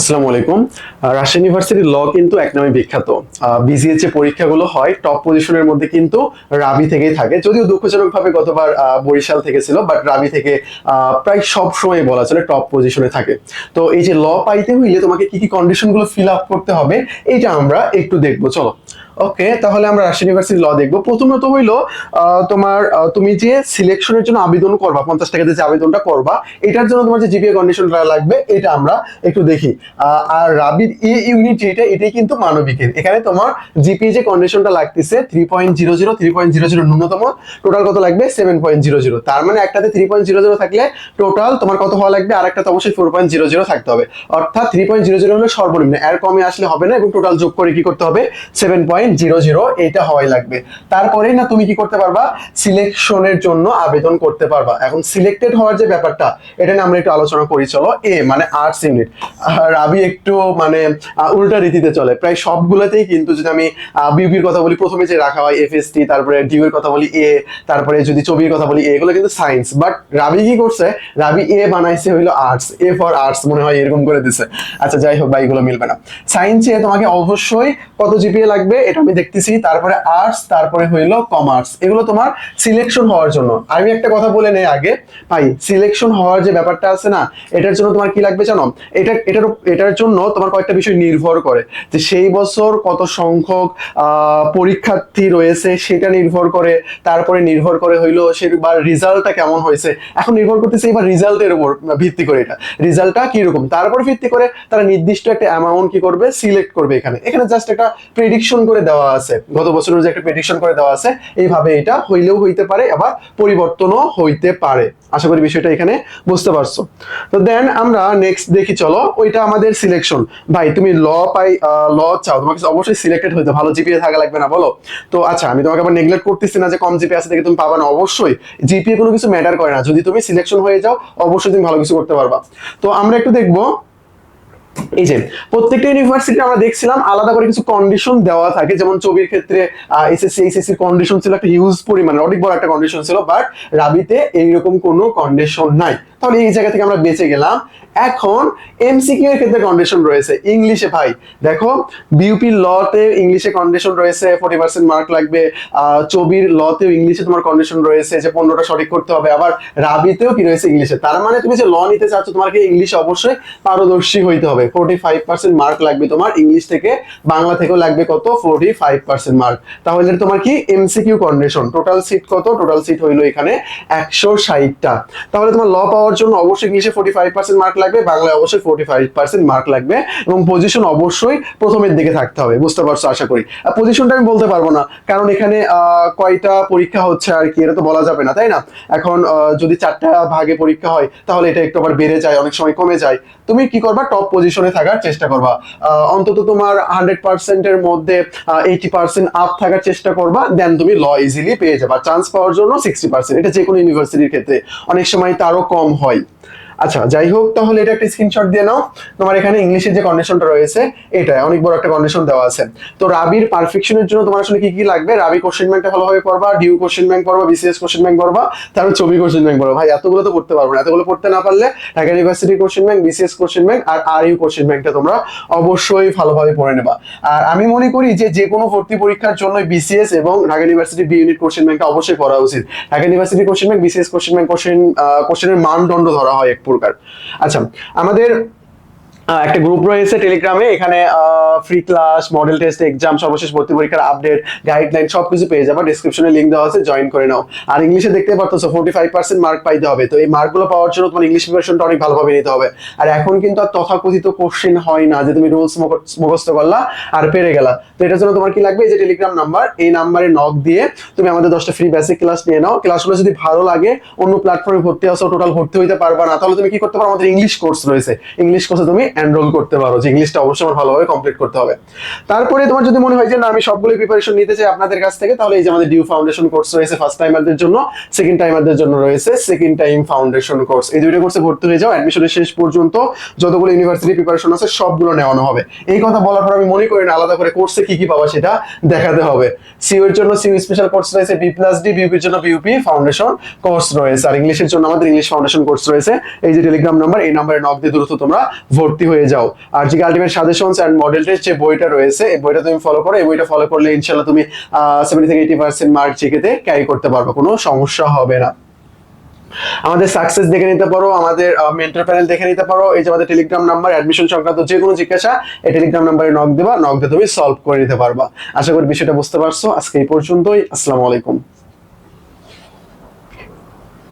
আসসালামু আলাইকুম। রাজশাহী ইউনিভার্সিটির ল কিন্তু এক নামে বিখ্যাত। বিজিএস এ পরীক্ষাগুলো হয় টপ পজিশনের মধ্যে কিন্তু রাবি থেকেই থাকে। যদিও দুঃখজনকভাবে গতবার বরিশাল থেকে ছিল বাট রাবি থেকে প্রায় সব সময় বলা চলে টপ পজিশনে থাকে। তো এই যে ল পাইতে হইলে তোমাকে কি কি কন্ডিশনগুলো ফিল আপ করতে হবে, এইটা আমরা একটু দেখব। চলো। ওকে তাহলে আমরা রাজশাহী ইউনিভার্সিটি ল দেখব। প্রথমত হইল তোমার তুমি যে সিলেকশনের জন্য আবেদন করবা, পঞ্চাশ টাকাতে যে আবেদনটা করবা, এটার জন্য তোমার যে জিপিএ কন্ডিশনটা লাগবে, এটা আমরা একটু দেখি। আর রাবির এ ইউনিট যেটা, এটাই কিন্তু মানবিকের। এখানে তোমার জিপিএ যে কন্ডিশনটা লাগতেছে three point zero zero three point zero zero ন্যূনতম টোটাল কত লাগবে? সেভেন পয়েন্ট জিরো জিরো তার মানে একটাতে থ্রি পয়েন্ট জিরো জিরো থাকলে টোটাল তোমার কত হওয়া লাগবে? আর একটাতে অবশ্যই ফোর পয়েন্ট জিরো জিরো থাকতে হবে। অর্থাৎ থ্রি পয়েন্ট জিরো জিরো হলে সর্বনিম্ন। এর কমে আসলে হবে না এবং টোটাল যোগ করে কি করতে হবে? সেভেন পয়েন্ট জিরো জিরো এটা হওয়াই লাগবে। তারপরেই না তুমি কি করতে পারবা? সিলেকশনের জন্য আবেদন করতে পারবা। এখন সিলেক্টেড হওয়ার যে ব্যাপারটা, এটা নিয়ে আমরা একটু আলোচনা করি। চলো এ মানে আর্টস ইউনিট রাবি একটু মানে উল্টা রীতিতে চলে। প্রায় সবগুলোতেই কিন্তু যদি আমি বিউপির কথা বলি, প্রথমে যে রাখা হয় এফএসটি তারপরে ডিউ কথা বলি এ তারপরে যদি ছবির কথা বলি এগুলো কিন্তু সায়েন্স বাট রাবি কি করছে? রাবি এ বানাইছে হইল আর্টস এ ফর আর্টস মনে হয় এরকম করে দিছে। আচ্ছা যাই হোক, বা এগুলো মিলবে না। সায়েন্সে তোমাকে অবশ্যই কত জিপিএ লাগবে? এটা আমি দেখতেছি, তারপরে আর্টস তারপরে হইল কমার্স এগুলো তোমার সিলেকশন হওয়ার জন্য। আমি একটা কথা বলে নেই আগে। ভাই সিলেকশন হওয়ার যে ব্যাপারটা আছে না, এটার জন্য তোমার কি লাগবে জানো? এটা, এটার এটার জন্য তোমার কয়েকটা বিষয় নির্ভর করে। যে সেই বছর কত সংখ্যক পরীক্ষার্থী রয়েছে সেটা নির্ভর করে। তারপরে নির্ভর করে হইল সে বা রেজাল্টটা কেমন হয়েছে। এখন নির্ভর করতেছে এবার রেজাল্টের উপর, ভিত্তি করে এটা। রেজাল্টটা কীরকম? তারপর ভিত্তি করে তারা নির্দিষ্ট একটা অ্যামাউন্ট কি করবে সিলেক্ট করবে এখানে। এখানে জাস্ট একটা প্রেডিকশন করে দেওয়া আছে, গত বছরের যে একটা প্রেডিকশন করে দেওয়া আছে, এইভাবে এটা হইলেও হইতে পারে, আবার পরিবর্তনও হইতে পারে। আশা করি বিষয়টা এখানে বুঝতে পারছ। তো দেন আমরা নেক্সট দেখি, চলো, ওইটা আমাদের সিলেকশন ভাই, তুমি ল পাই ল চাও, তোমাকে অবশ্যই সিলেক্টেড হইতে ভালো জিপিএ থাকা লাগবে না, বলো। তো আচ্ছা আমি তোমাকে আবার নেগলেক্ট করতেছি না যে কম জিপিএ আছে দেখে তুমি পাবা না, অবশ্যই। জিপিএ কোনো কিছু ম্যাটার করে না। যদি তুমি সিলেকশন হয়ে যাও, অবশ্যই তুমি ভালো কিছু করতে পারবা। তো আমরা একটু দেখব এই যে প্রত্যেকটা ইউনিভার্সিটি আমরা দেখছিলাম আলাদা করে কিছু কন্ডিশন দেওয়া থাকে। যেমন ছবির ক্ষেত্রে এসএসসি এইচএসসি কন্ডিশন ছিল একটা হিউজ পরিমাণে, অনেক বড় একটা কন্ডিশন ছিল বাট রাবিতে এইরকম কোনো কন্ডিশন নাই। তাহলে এই জায়গা থেকে আমরা বেঁচে গেলাম। এখন এমসিকিউ এর ক্ষেত্রে কন্ডিশন রয়েছে। ইংলিশে ভাই, দেখো বিউপি লতে ইংলিশে কন্ডিশন রয়েছে ফোর্টি পার্সেন্ট মার্ক লাগবে। চবির লতেও ইংলিশে তোমার কন্ডিশন রয়েছে যে পনেরোটা সঠিক করতে হবে। আবার রাবিতেও কি রয়েছে ইংলিশে তার মানে তুমি যে ল নিতে চাচ্ছ তোমাকে ইংলিশ অবশ্যই পারদর্শী হইতে হবে। ফোর্টি ফাইভ পার্সেন্ট মার্ক লাগবে তোমার ইংলিশ থেকে বাংলা থেকেও লাগবে কত? ফোর্টি ফাইভ পার্সেন্ট মার্ক তাহলে তোমার কি? এমসিকিউ কন্ডিশন টোটাল সিট কত? টোটাল সিট হইল এখানে একশো ষাটটা। তাহলে তোমার ল পাওয়ার জন্য অবশ্যই ইংলিশে ফোর্টি ফাইভ পার্সেন্ট মার্ক লাগবে, বাংলায় অবশ্যই ফোর্টি ফাইভ পার্সেন্ট মার্ক লাগবে এবং পজিশন অবশ্যই প্রথমের দিকে থাকতে হবে। বুঝতে পারছ? আশা করি। আর পজিশনটা আমি বলতে পারব না, কারণ এখানে কয়টা পরীক্ষা হচ্ছে আর কি, এটা তো বলা যাবে না, তাই না? এখন যদি চারটা ভাগে পরীক্ষা হয়, তাহলে এটা একটু আবার বেড়ে যায়, অনেক সময় কমে যায়। তুমি কি করবা? টপ পজিশনে থাকার চেষ্টা করবা। অন্তত তোমার হান্ড্রেড পার্সেন্টের মধ্যে এইটি পার্সেন্ট আপ থাকার চেষ্টা করবা দেন তুমি ল ইজিলি পেয়ে যাবা। চান্স পাওয়ার জন্য সিক্সটি পার্সেন্ট এটা যে কোনো ইউনিভার্সিটির ক্ষেত্রে। অনেক সময় তারও কম হয়। আচ্ছা যাই হোক, তাহলে এটা একটা স্ক্রিনশট দিয়ে নাও। তোমার এখানে ইংলিশের যে কন্ডিশনটা রয়েছে, এটা, অনেক বড় একটা কন্ডিশন দেওয়া আছে। তো রাবির পারফেকশনের জন্য তোমার আসলে কি কি লাগবে? রাবি কোশ্চেন ব্যাংকটা ভালোভাবে পড়বা, ডিউ কোশ্চেন ব্যাংক পড়বা বিসিএস কোশ্চেন ব্যাংক পড়বা, তারপর ছবি কোশ্চেন ব্যাংক পড়বা। ভাই, এতগুলো তো পড়তে পারব না। এতগুলো পড়তে না পারলে Dhaka university question bank BCS question bank আর আর ইউ কোশ্চেন ব্যাংকটা তোমরা অবশ্যই ভালোভাবে পড়ে নেবা। আর আমি মনে করি যে যে কোনো ভর্তি পরীক্ষার জন্য বিসিএস এবং Dhaka university B unit question ব্যাংকটা অবশ্যই পড়া উচিত। Dhaka university question bank BCS question bank question কোশ্চেনের মানদণ্ড ধরা হয় এক প্রকার। আচ্ছা আমাদের একটা গ্রুপ রয়েছে টেলিগ্রামে এখানে free class model test exam সর্বশেষ ভর্তি পরীক্ষার আপডেট গাইডলাইন সবকিছু পেয়ে যাবে। ডিসক্রিপশনে লিঙ্ক দেওয়া আছে জয়েন করে নাও। আর ইংলিশে দেখতে পারতেছো ফোর্টি ফাইভ পার্সেন্ট মার্ক পাইতে হবে। তো এই মার্কগুলো পাওয়ার জন্য তোমার ইংলিশ প্রিপারেশনটা অনেক ভালোভাবে নিতে হবে। আর এখন কিন্তু আর তথাকথিত কোশ্চেন হয় না, যে তুমি রুলস মুখস্থ করলা আর পেরে গেলা। তো এটার জন্য তোমার কি লাগবে? এই যে টেলিগ্রাম নাম্বার এই নাম্বারে নক দিয়ে তুমি আমাদের দশটা ফ্রি বেসিক ক্লাস নিয়ে নাও। ক্লাসগুলো যদি ভালো লাগে, অন্য প্ল্যাটফর্মে ভর্তি আসো টোটাল ভর্তি হইতে পারবা না। তাহলে তুমি কি করতে পারো? আমাদের ইংলিশ কোর্স রয়েছে। ইংলিশ কোর্সে তুমি এনরোল করতে পারো, যে ইংলিশটা অবশ্যই আমার ভালোভাবে কমপ্লিট করতে হবে। তারপরে তোমার যদি মনে হয় যে না, আমি সবগুলো প্রিপারেশন নিতে চাই আপনাদের কাছ থেকে, তাহলে এই যে আমাদের ডিউ ফাউন্ডেশন কোর্স রয়েছে ফার্স্ট টাইমারদের জন্য সেকেন্ড টাইমারদের জন্য রয়েছে সেকেন্ড টাইম ফাউন্ডেশন কোর্স এই দুইটা কোর্সে ভর্তি হয়ে যাও অ্যাডমিশনের শেষ পর্যন্ত যতগুলো ইউনিভার্সিটি প্রিপারেশন আছে, সবগুলো নেওয়ানো হবে। এই কথা বলার পর আমি মনে করি না, আলাদা করে কোর্সে কি কি পাবা সেটা দেখাতে হবে। সিও এর জন্য সিও স্পেশাল কোর্স রয়েছে বি প্লাস ডি বিউপির জন্য বিউপি ফাউন্ডেশন কোর্স রয়েছে। আর ইংলিশের জন্য আমাদের ইংলিশ ফাউন্ডেশন কোর্স রয়েছে। এই যে টেলিগ্রাম নাম্বার এই নাম্বারে নক দিয়ে দ্রুত তোমরা ভর্তি ভর্তি হয়ে যাও। আর যে ultimate suggestions and model test যে বইটা রয়েছে, এই বইটা তুমি ফলো করো। এই বইটা ফলো করলে ইনশাল্লাহ তুমি সেভেন্টি থেকে এইটি পার্সেন্ট মার্ক জিকেতে ক্যারি করতে পারবে, কোনো সমস্যা হবে না। আমাদের সাকসেস দেখে নিতে পারো, আমাদের মেন্টর প্যানেল দেখে নিতে পারো। এই যে আমাদের টেলিগ্রাম নাম্বার অ্যাডমিশন সংক্রান্ত যে কোনো জিজ্ঞাসা, এই টেলিগ্রাম নাম্বারে নক দেবা নক দিয়ে তুমি সলভ করে নিতে পারবা। আশা করি বিষয়টা বুঝতে পারছ। আজকে এই পর্যন্তই। আসসালামু আলাইকুম।